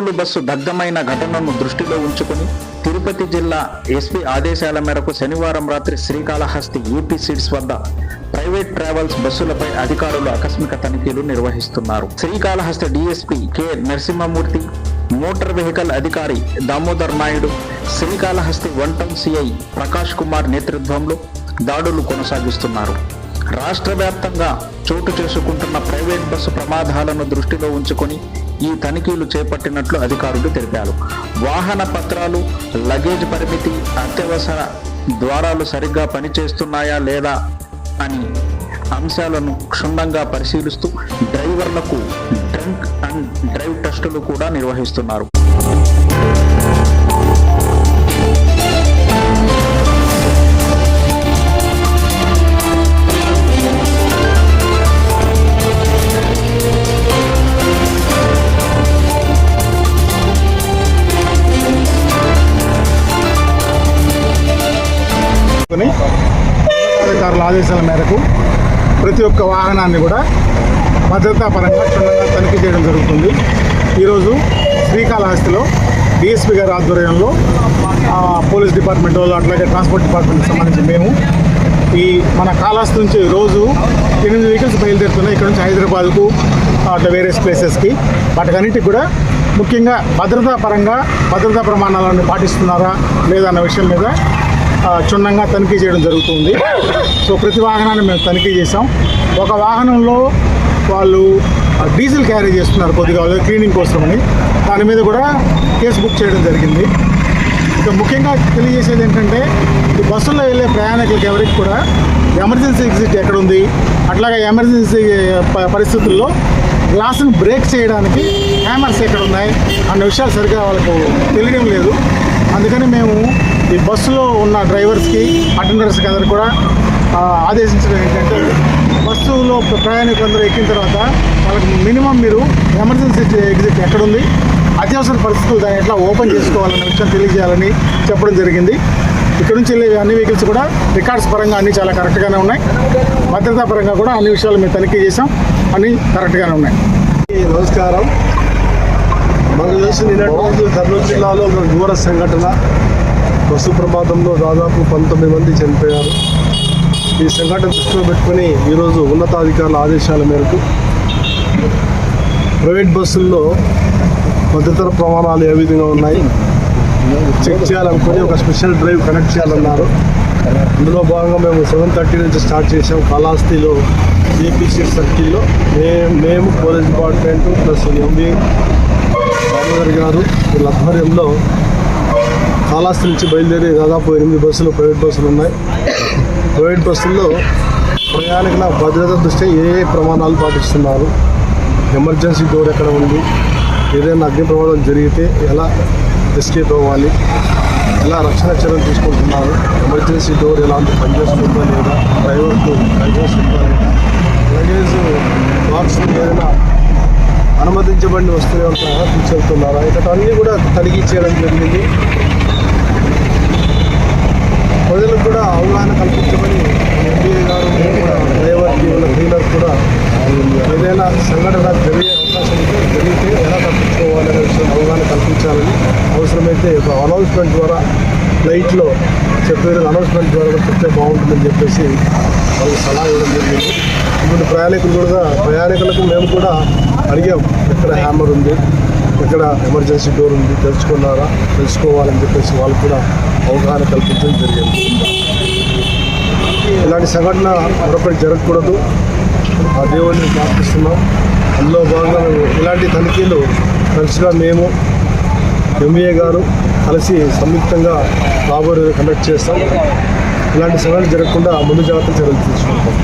Bus దగ్ధమైన ఘటనను దృష్టిలో ఉంచుకుని తిరుపతి జిల్లా ఎస్పీ ఆదేశాల మేరకు శనివారం రాత్రి శ్రీకాళహస్తి యూపీ సీట్స్ వద్ద ప్రైవేట్ ట్రావెల్స్ బస్సులపై అధికారులు ఆకస్మిక తనిఖీలు నిర్వహిస్తున్నారు. Srikalahasti DSP K. Narasimhamurthy motor vehicle అధికారి Damodar Naidu Srikalahasti one town CI Prakash Kumar నేతృత్వంలో దాడులు కొనసాగిస్తున్నారు. రాష్ట్ర వ్యాప్తంగా చోటు చేసుకుంటున్న ప్రైవేట్ బస్సు ప్రమాదాలను దృష్టిలో ఉంచుకొని ఈ తనిఖీలు చేపట్టినట్లు అధికారులు తెలిపారు. వాహన పత్రాలు లగేజ్ పరిమితి అత్యవసర ద్వారాలు సరిగ్గా పనిచేస్తున్నాయా లేదా అని అంశాలను క్షుణ్ణంగా పరిశీలిస్తూ డ్రైవర్లకు డ్రంక్ అండ్ డ్రైవ్ టెస్టులు కూడా నిర్వహిస్తున్నారు. తీసుకొని అధికారుల ఆదేశాల మేరకు ప్రతి ఒక్క వాహనాన్ని కూడా భద్రతాపరంగా క్షుణ్ణంగా తనిఖీ చేయడం జరుగుతుంది. ఈరోజు శ్రీకాళహస్తిలో డిఎస్పీ గారి ఆధ్వర్యంలో పోలీస్ డిపార్ట్మెంట్ వాళ్ళు అట్లాగే ట్రాన్స్పోర్ట్ డిపార్ట్మెంట్కి సంబంధించి మేము ఈ మన కాళహస్తి నుంచి రోజు ఎనిమిది వెహికల్స్ బయలుదేరుతున్నాయి. ఇక్కడ నుంచి హైదరాబాద్కు అట్లా వేరే ప్లేసెస్కి. వాటికన్నిటికి కూడా ముఖ్యంగా భద్రతా పరంగా భద్రతా ప్రమాణాలను పాటిస్తున్నారా లేదా అన్న విషయం మీద క్షుణ్ణంగా తనిఖీ చేయడం జరుగుతుంది. సో ప్రతి వాహనాన్ని మేము తనిఖీ చేసాం ఒక వాహనంలో వాళ్ళు డీజిల్ క్యారీ చేస్తున్నారు కొద్దిగా క్లీనింగ్ కోసమని. దాని మీద కూడా కేసు బుక్ చేయడం జరిగింది. ఇక ముఖ్యంగా తెలియజేసేది ఏంటంటే ఈ బస్సుల్లో వెళ్ళే ప్రయాణికులకు ఎవరికి కూడా ఎమర్జెన్సీ ఎగ్జిట్ ఎక్కడ ఉంది? అట్లాగే ఎమర్జెన్సీ ప- పరిస్థితుల్లో గ్లాసును బ్రేక్ చేయడానికి హ్యామర్స్ ఎక్కడ ఉన్నాయి? అన్న విషయాలు సరిగ్గా వాళ్ళకు తెలియడం లేదు. అందుకని మేము ఈ బస్సులో ఉన్న డ్రైవర్స్కి అటెండర్స్కి అందరు కూడా ఆదేశించడం ఏంటంటే బస్సులో ప్రయాణికులందరూ ఎక్కిన తర్వాత వాళ్ళకి మినిమం మీరు ఎమర్జెన్సీ ఎగ్జిట్ ఎక్కడుంది అత్యవసర పరిస్థితులు దాన్ని ఎట్లా ఓపెన్ చేసుకోవాలన్న విషయం తెలియజేయాలని చెప్పడం జరిగింది. ఇక్కడ నుంచి వెళ్ళే అన్ని వెహికల్స్ కూడా రికార్డ్స్ పరంగా అన్నీ చాలా కరెక్ట్గానే ఉన్నాయి. భద్రతా పరంగా కూడా అన్ని విషయాలు మేము తనిఖీ చేసాం అన్ని కరెక్ట్గానే ఉన్నాయి. నమస్కారం. మనం చూసి నిన్నటి రోజు కర్నూలు జిల్లాలో ఒక ఘోర సంఘటన. బస్సు ప్రమాదంలో దాదాపు పంతొమ్మిది మంది చనిపోయారు. ఈ సంఘటన దృష్టిలో పెట్టుకుని ఈరోజు ఉన్నతాధికారుల ఆదేశాల మేరకు ప్రైవేట్ బస్సుల్లో భద్రతా ప్రమాణాలు ఏ విధంగా ఉన్నాయి? చెక్ చేయాలనుకుని ఒక స్పెషల్ డ్రైవ్ కనెక్ట్ చేయాలన్నారు. అందులో భాగంగా మేము సెవెన్ థర్టీ నుంచి స్టార్ట్ చేసాం కాళహస్తిలో ఏపీసీ సర్కిల్లో. మేము మేము పోలీస్ డిపార్ట్మెంట్ ప్లస్ ఎంబీ గారు వీళ్ళ ఆధ్వర్యంలో కాళాస్తి నుంచి బయలుదేరి దాదాపు ఎనిమిది బస్సులు ప్రైవేట్ బస్సులు ఉన్నాయి. ప్రైవేట్ బస్సుల్లో ప్రయాణికుల భద్రత దృష్ట్యా ఏ ఏ ప్రమాణాలు పాటిస్తున్నారు? ఎమర్జెన్సీ డోర్ ఎక్కడ ఉంది? ఏదైనా అగ్ని ప్రమాదం జరిగితే ఎలా ఎస్కేప్ అవ్వాలి? ఎలా రక్షణ చర్యలు తీసుకుంటున్నారు? ఎమర్జెన్సీ డోర్ ఎలాంటి పనిచేస్తుందా లేదా? డ్రైవర్కు లైసెన్స్ ఉందా లేదా? లగేజ్ బాక్స్ ఏదైనా అనుమతించబడిన వస్తువులు ఏమైనా తీసుకెళ్తున్నారా? ఇక్కడ అన్నీ కూడా తనిఖీ చేయడం జరిగింది. కూడా అవగాహన కల్పించమని ఎంపీఏ గారు డ్రైవర్ డీలర్ డ్రైవర్కి కూడా ఏదైనా సంఘటన జరిగే అవకాశం ఉంటే జరిగితే ఎలా తప్పించుకోవాలనే విషయం అవగాహన కల్పించాలని అవసరమైతే ఒక అనౌన్స్మెంట్ ద్వారా లైట్లో చెప్పే అనౌన్స్మెంట్ ద్వారా కూడా చెప్తే బాగుంటుందని చెప్పేసి వాళ్ళకి సలహా ఇవ్వడం జరిగింది. ఇప్పుడు ప్రయాణికులు కూడా ప్రయాణికులకు మేము కూడా అడిగాం ఎక్కడ హ్యామర్ ఉంది? ఎక్కడ ఎమర్జెన్సీ డోర్ ఉంది తెలుసుకున్నారా? తెలుసుకోవాలని చెప్పేసి వాళ్ళు కూడా అవగాహన కల్పించడం జరిగింది. ఇలాంటి సంఘటన మరొకటి జరగకూడదు. ఆ దేవుడిని ప్రార్థిస్తున్నాం. అందులో భాగంగా మేము ఇలాంటి తనిఖీలు కలిసిగా మేము ఎంఏ గారు కలిసి సంయుక్తంగా రాబోయే కండక్ట్ చేస్తాం. ఇలాంటి సంఘటన జరగకుండా ముందు జాగ్రత్త చర్యలు తీసుకుంటాం.